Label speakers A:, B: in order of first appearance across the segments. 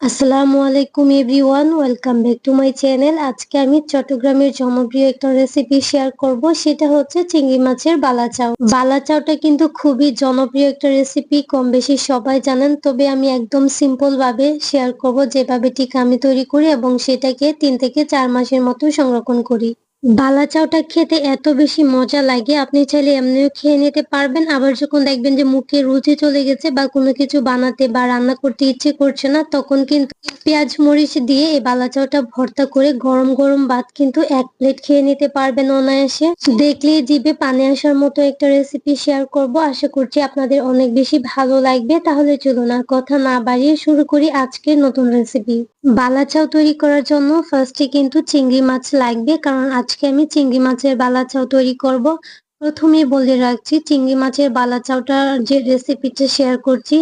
A: আসসালামু আলাইকুম everyone, welcome back to my channel. আজকে আমি চট্টগ্রামের জনপ্রিয় একটা রেসিপি শেয়ার করব, সেটা হচ্ছে চিংড়ি মাছের বালাচাও বালাচাওটা কিন্তু খুবই জনপ্রিয় একটা রেসিপি কম বেশি সবাই জানেন, তবে আমি একদম সিম্পল ভাবে শেয়ার করব, যেভাবে ঠিক আমি তৈরি করি এবং সেটাকে তিন থেকে চার মাসের মতো সংরক্ষণ করি। বালা চাউটা খেতে এত বেশি মজা লাগে, আপনি চাইলে এমনিও খেয়ে নিতে পারবেন। আবার যখন দেখবেন যে মুখে রুচি চলে গেছে বা কোনো কিছু বানাতে বা রান্না করতে ইচ্ছে করছে না, তখন কিন্তু পেঁয়াজ মরিচ দিয়ে এই বালা চাউটা ভর্তা করে গরম গরম ভাত কিন্তু এক প্লেট খেয়ে নিতে পারবেন অনায়াসে। দেখলেই জিভে পানি আসার মতো একটা রেসিপি শেয়ার করব। আশা করছি আপনাদের অনেক বেশি ভালো লাগবে। তাহলে চলুন আর কথা না বাড়িয়ে শুরু করি আজকের নতুন রেসিপি বালা চাউ তৈরি করার জন্য ফার্স্টে কিন্তু চিংড়ি মাছ লাগবে, কারণ আজকে আমি চিংড়ি মাছের বালা চাউ তৈরি করব। প্রথমে বলে রাখছি, চিংড়ি মাছের বালা চাউটা যে রেসিপিটা শেয়ার করছি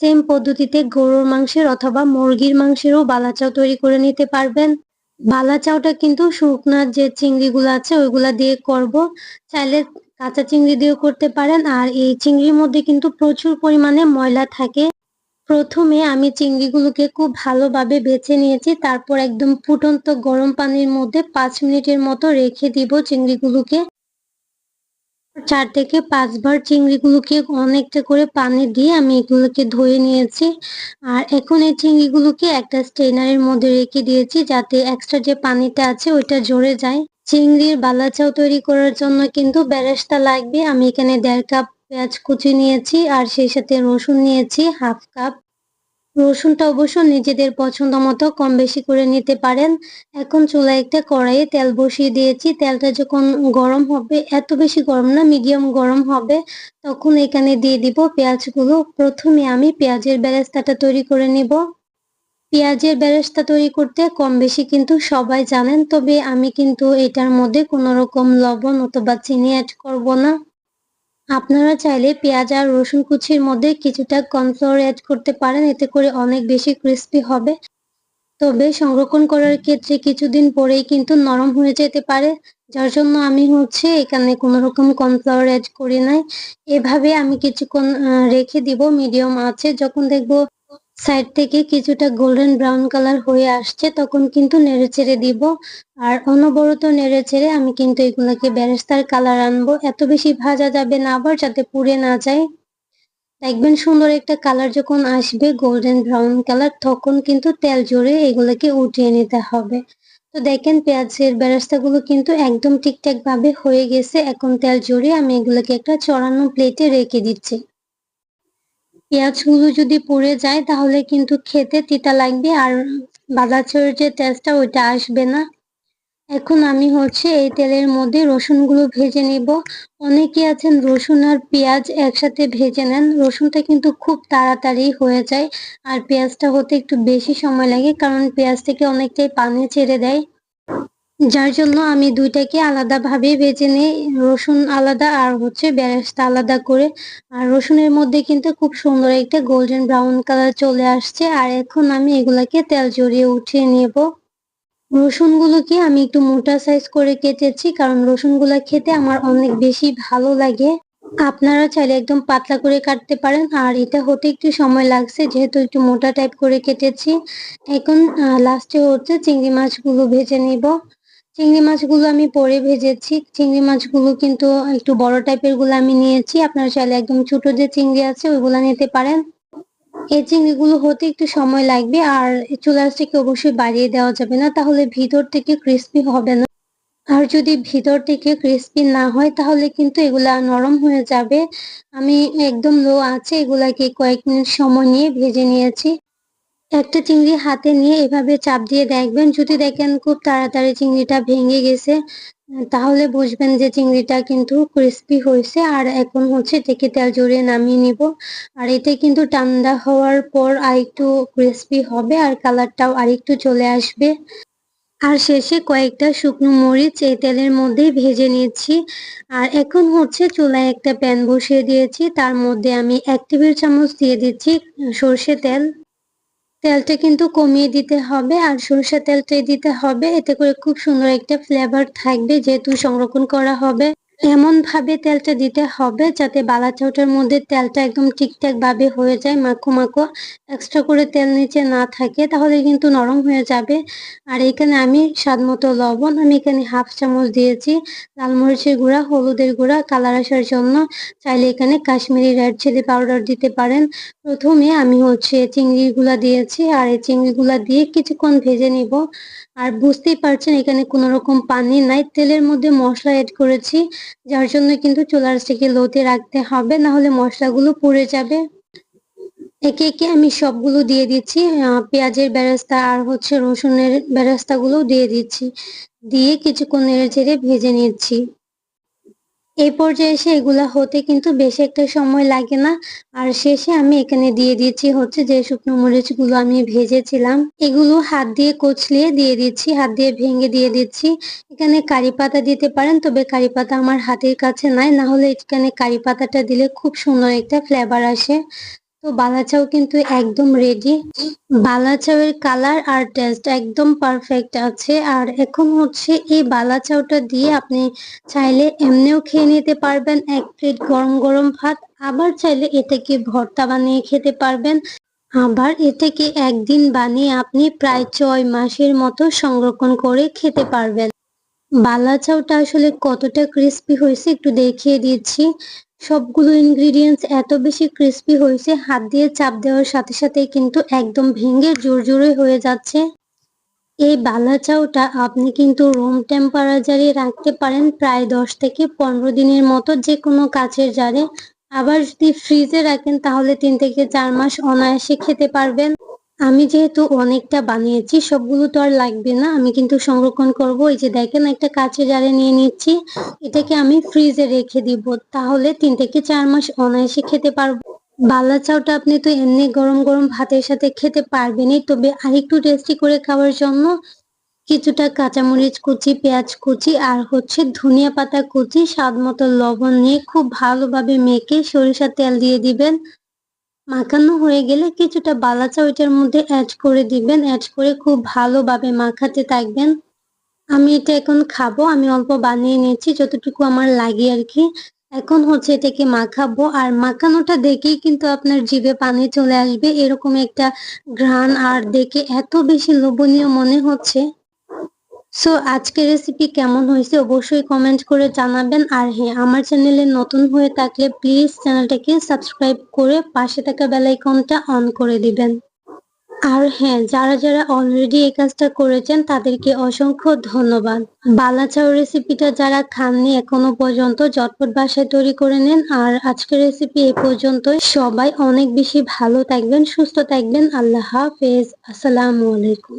A: সেম পদ্ধতিতে গরুর মাংসের অথবা মুরগির মাংসেরও বালা চাউ তৈরি করে নিতে পারবেন। বালা চাউটা কিন্তু শুকনার যে চিংড়িগুলো আছে, ওইগুলা দিয়ে করব। চাইলে কাঁচা চিংড়ি দিয়েও করতে পারেন, আর এই চিংড়ির মধ্যে কিন্তু প্রচুর পরিমাণে ময়লা থাকে। প্রথমে আমি চিংড়িগুলোকে খুব ভালোভাবে বেছে নিয়েছি, তারপর একদম ফুটন্ত গরম পানির মধ্যে পাঁচ মিনিটের মতো রেখে দিব চিংড়িগুলোকে। চার থেকে পাঁচবার চিংড়িগুলোকে অনেকটা করে পানি দিয়ে আমি এগুলোকে ধুয়ে নিয়েছি। আর এখন এই চিংড়িগুলোকে একটা স্ট্রেনারের মধ্যে রেখে দিয়েছি যাতে এক্সট্রা যে পানিটা আছে ওইটা জড়ে যায়। চিংড়ির বালাচাও তৈরি করার জন্য কিন্তু বেরেস্তা লাগবে। আমি এখানে দেড় কাপ পেঁয়াজ কুচি নিয়েছি আর সেই সাথে রসুন নিয়েছি, হাফ কাপ। রসুনটা অবশ্য নিজেদের পছন্দ মতো কম বেশি করে নিতে পারেন। এখন চুলায় একটা কড়াইয়ে তেল বসিয়ে দিয়েছি। তেলটা যখন গরম হবে, এত বেশি গরম না, মিডিয়াম গরম হবে, তখন এখানে দিয়ে দিব পেঁয়াজগুলো। প্রথমে আমি পেঁয়াজের বেরেস্তাটা তৈরি করে নিব। পেঁয়াজের বেরেস্তা তৈরি করতে কম বেশি কিন্তু সবাই জানেন, তবে আমি কিন্তু এটার মধ্যে কোনো রকম লবণ অথবা চিনি অ্যাড করব না। আপনারা চাইলে পেঁয়াজ আর রসুন কুচির মধ্যে কিছুটা কর্নফ্লাওয়ার অ্যাড করতে পারেন, এতে করে অনেক বেশি ক্রিস্পি হবে। তবে সংরক্ষণ করার ক্ষেত্রে কিছুদিন পরেই কিন্তু নরম হয়ে যেতে পারে। যার জন্য আমি হচ্ছে এখানে কোনো রকম কর্নফ্লাওয়ার অ্যাড করি নাই। এভাবে আমি কিছুক্ষণ রেখে দিব মিডিয়াম আছে। যখন দেখব সাইড থেকে কিছুটা গোল্ডেন ব্রাউন কালার হয়ে আসছে, তখন কিন্তু নেড়ে ছেড়ে দিব। আর অনবরত নেড়ে ছেড়ে আমি কিন্তু এগুলোকে ব্যারেস্তার কালার আনব। এত বেশি ভাজা যাবে না আবার, যাতে পুড়ে না যায়। দেখবেন সুন্দর একটা কালার যখন আসবে, গোল্ডেন ব্রাউন কালার, তখন কিন্তু তেল জোরে এগুলোকে উঠিয়ে নিতে হবে। তো দেখেন, পেঁয়াজেরগুলো কিন্তু একদম ঠিকঠাক ভাবে হয়ে গেছে। এখন তেল জড়িয়ে আমি এগুলোকে একটা চড়ানো প্লেটে রেখে দিচ্ছি। পেঁয়াজগুলো যদি পুড়ে যায়, তাহলে কিন্তু খেতে তিতা লাগবে। আর বাদাচরের যে টেস্টটা ওইটা আসবে না। এখন আমি হচ্ছে এই তেলের মধ্যে রসুনগুলো ভেজে নিব। অনেকে আছেন রসুন আর পেঁয়াজ একসাথে ভেজে নেন। রসুনটা কিন্তু খুব তাড়াতাড়ি হয়ে যায়। আর পেঁয়াজটা হতে একটু বেশি সময় লাগে, কারণ পেঁয়াজ থেকে অনেকটাই পানি ছেড়ে দেয়। যার জন্য আমি দুইটাকে আলাদাভাবে ভেজে নিই। রসুন আলাদা আর হচ্ছে বেরেস্তা আলাদা করে। আর রসুনের মধ্যে কিন্তু খুব সুন্দর একটা গোল্ডেন ব্রাউন কালার চলে আসছে। আর এখন আমি এগুলাকে তেল জড়িয়ে উঠিয়ে নেব। রসুনগুলোকে আমি একটু মোটা সাইজ করে কেটেছি, কারণ রসুনগুলো খেতে আমার অনেক বেশি ভালো লাগে। আপনারা চাইলে একদম পাতলা করে কাটতে পারেন। আর এটা হতে একটু সময় লাগছে, যেহেতু একটু মোটা টাইপ করে কেটেছি। এখন লাস্টে হচ্ছে চিংড়ি মাছগুলো ভেজে নিব। চিংড়ি মাছগুলো আমি পরে ভেজেছি। চিংড়ি মাছগুলো কিন্তু একটু বড় টাইপেরগুলো আমি নিয়েছি। আপনারা চাইলে একদম ছোট যে চিংড়ি আছে, ওইগুলো নিতে পারেন। এই চিংড়িগুলো হতে একটু সময় লাগবে, আর চুলাসটিকে অবশ্যই বাড়িয়ে দেওয়া যাবে না, তাহলে ভিতর থেকে ক্রিস্পি হবে না। আর যদি ভিতর থেকে ক্রিস্পি না হয়, তাহলে কিন্তু এগুলা নরম হয়ে যাবে। আমি একদম লো আছে, এগুলাকে কয়েক মিনিট সময় নিয়ে ভেজে নিয়েছি। একটা চিংড়ি হাতে নিয়ে এভাবে চাপ দিয়ে দেখবেন। যদি দেখেন খুব তাড়াতাড়ি চিংড়িটা ভেঙে গেছে, তাহলে বুঝবেন যে চিংড়িটা কিন্তু ক্রিস্পি হয়েছে আর এখন হচ্ছে থেকে তেল জড়িয়ে নামিয়ে নিব। আর এটা কিন্তু ঠান্ডা হওয়ার পর আরেকটু ক্রিস্পি হবে আর কালারটাও আরেকটু চলে আসবে। আর শেষে কয়েকটা শুকনো মরিচ এই তেলের মধ্যে ভেজে নিচ্ছি। আর এখন হচ্ছে চুলায় একটা প্যান বসিয়ে দিয়েছি। তার মধ্যে আমি এক টেবিল চামচ দিয়ে দিচ্ছি সর্ষে তেল। তেলটা কিন্তু কমিয়ে দিতে হবে আর সরষে তেলটাই দিতে হবে। এতে করে খুব সুন্দর একটা ফ্লেভার থাকবে যেহেতু সংরক্ষণ করা হবে। এমন ভাবে তেলটা দিতে হবে যাতে বালাচাউটার মধ্যে তেলটা একদম ঠিকঠাক ভাবে হয়ে যায়, মাখো মাখো এক্সট্রা করে তেল নিচে না থাকে, তাহলে কিন্তু নরম হয়ে যাবে। আর এখানে আমি স্বাদ মতো লবণ, আমি এখানে হাফ চামচ দিয়েছি, লাল মরিচের গুঁড়া, হলুদের গুঁড়া, কালার আসার জন্য। চাইলে এখানে কাশ্মীরি রেড চিলি পাউডার দিতে পারেন। প্রথমে আমি হচ্ছে চিংড়িগুলা দিয়েছি, আর এই চিংড়িগুলা দিয়ে কিছুক্ষণ ভেজে নিব। আর বুঝতেই পারছেন এখানে কোনো রকম পানি নাই, তেলের মধ্যে মশলা এড করেছি। যার জন্য কিন্তু চুলার লোতে রাখতে হবে না হলে মশলাগুলো পুড়ে যাবে। একে একে আমি সবগুলো দিয়ে দিচ্ছি। পেঁয়াজের বেরেস্তা আর হচ্ছে রসুনের বেরেস্তাগুলো দিয়ে দিচ্ছি। দিয়ে কিছুক্ষণ নেড়ে চেড়ে ভেজে নিচ্ছি। এই পর্যায়ে এসে এগুলা হতে কিন্তু বেশি একটা সময় লাগে না। আর শেষে আমি এখানে দিয়ে দিচ্ছি হচ্ছে যে শুকনো মরিচগুলো আমি ভেজেছিলাম। এগুলো হাত দিয়ে কচলিয়ে দিয়ে দিচ্ছি, হাত দিয়ে ভেঙে দিয়ে দিচ্ছি। এখানে কারি পাতা দিতে পারেন, তবে কারি পাতা আমার হাতের কাছে নাই। না হলে এখানে কারি পাতাটা দিলে খুব সুন্দর একটা ফ্লেভার আসে। তো বালাচাও কিন্তু একদম রেডি বালাচাওয়ের কালার আর টেস্ট একদম পারফেক্ট আছে। আর এখন হচ্ছে এই বালাচাওটা দিয়ে আপনি চাইলে এমনিও খেয়ে নিতে পারবেন। এক প্লেট গরম গরম ভাত, আবার চাইলে এটাকে ভর্তা বানিয়ে খেতে পারবেন। আবার এটাকে একদিন বানিয়ে আপনি প্রায় ছয় মাসের মতো সংরক্ষণ করে খেতে পারবেন। বালাচাওটা আসলে কতটা ক্রিস্পি হয়েছে একটু দেখিয়ে দিচ্ছি। সবগুলো ইনগ্রিডিয়েন্টস এত বেশি ক্রিস্পি হয়েছে, হাত দিয়ে চাপ দেওয়ার সাথে সাথে কিন্তু একদম ভেঙে জোর হয়ে যাচ্ছে। এই বালা চাউটা আপনি কিন্তু রুম টেম্পারেচারে রাখতে পারেন প্রায় দশ থেকে পনেরো দিনের মতো যে কোনো কাচের জারে। আবার যদি ফ্রিজে রাখেন তাহলে তিন থেকে চার মাস অনায়াসে খেতে পারবেন। আমি যেহেতু অনেকটা বানিয়েছি, সবগুলো তো আর লাগবে না। আমি কিন্তু সংরক্ষণ করব। এই যে দেখেন, একটা কাঁচের জারে নিয়ে নিচ্ছি। এটাকে আমি ফ্রিজে রেখে দিব। তাহলে তিন থেকে চার মাস অনায়াসে খেতে পারব। বালা চাউটা আপনি তো এমনি গরম গরম ভাতের সাথে খেতে পারবেনই। তবে আরেকটু টেস্টি করে খাওয়ার জন্য কিছুটা কাঁচামরিচ কুচি, পেঁয়াজ কুচি আর হচ্ছে ধনিয়া পাতা কুচি, স্বাদ মতো লবণ নিয়ে খুব ভালোভাবে মেখে সরিষার তেল দিয়ে দিবেন। মাখানো হয়ে গেলে কিছুটা বালাচা ওইটার মধ্যে অ্যাড করে দিবেন। অ্যাড করে খুব ভালোভাবে মাখাতে থাকবেন। আমি এটা এখন খাব। আমি অল্প বানিয়ে নিয়েছি, যতটুকু আমার লাগে আর কি। এখন হচ্ছে এটাকে মাখাবো। আর মাখানোটা দেখেই কিন্তু আপনার জিভে পানি চলে আসবে। এরকম একটা ঘ্রাণ আর দেখে এত বেশি লোভনীয় মনে হচ্ছে। সো আজকের রেসিপি কেমন হয়েছে অবশ্যই কমেন্ট করে জানাবেন। আর হ্যাঁ আমার চ্যানেলে নতুন হয়ে থাকলে প্লিজ চ্যানেলটাকে সাবস্ক্রাইব করে পাশে থাকা বেল আইকনটা অন করে দিবেন। আর হ্যাঁ যারা যারা অলরেডি এই কাজটা করেছেন, তাদেরকে অসংখ্য ধন্যবাদ। বালাচাও রেসিপিটা যারা খাননি, এখনও পর্যন্ত জটপট বাসায় তৈরি করে নেন। আর আজকের রেসিপি এ পর্যন্ত সবাই অনেক বেশি ভালো থাকবেন, সুস্থ থাকবেন। আল্লাহ হাফেজ। আসসালামু আলাইকুম।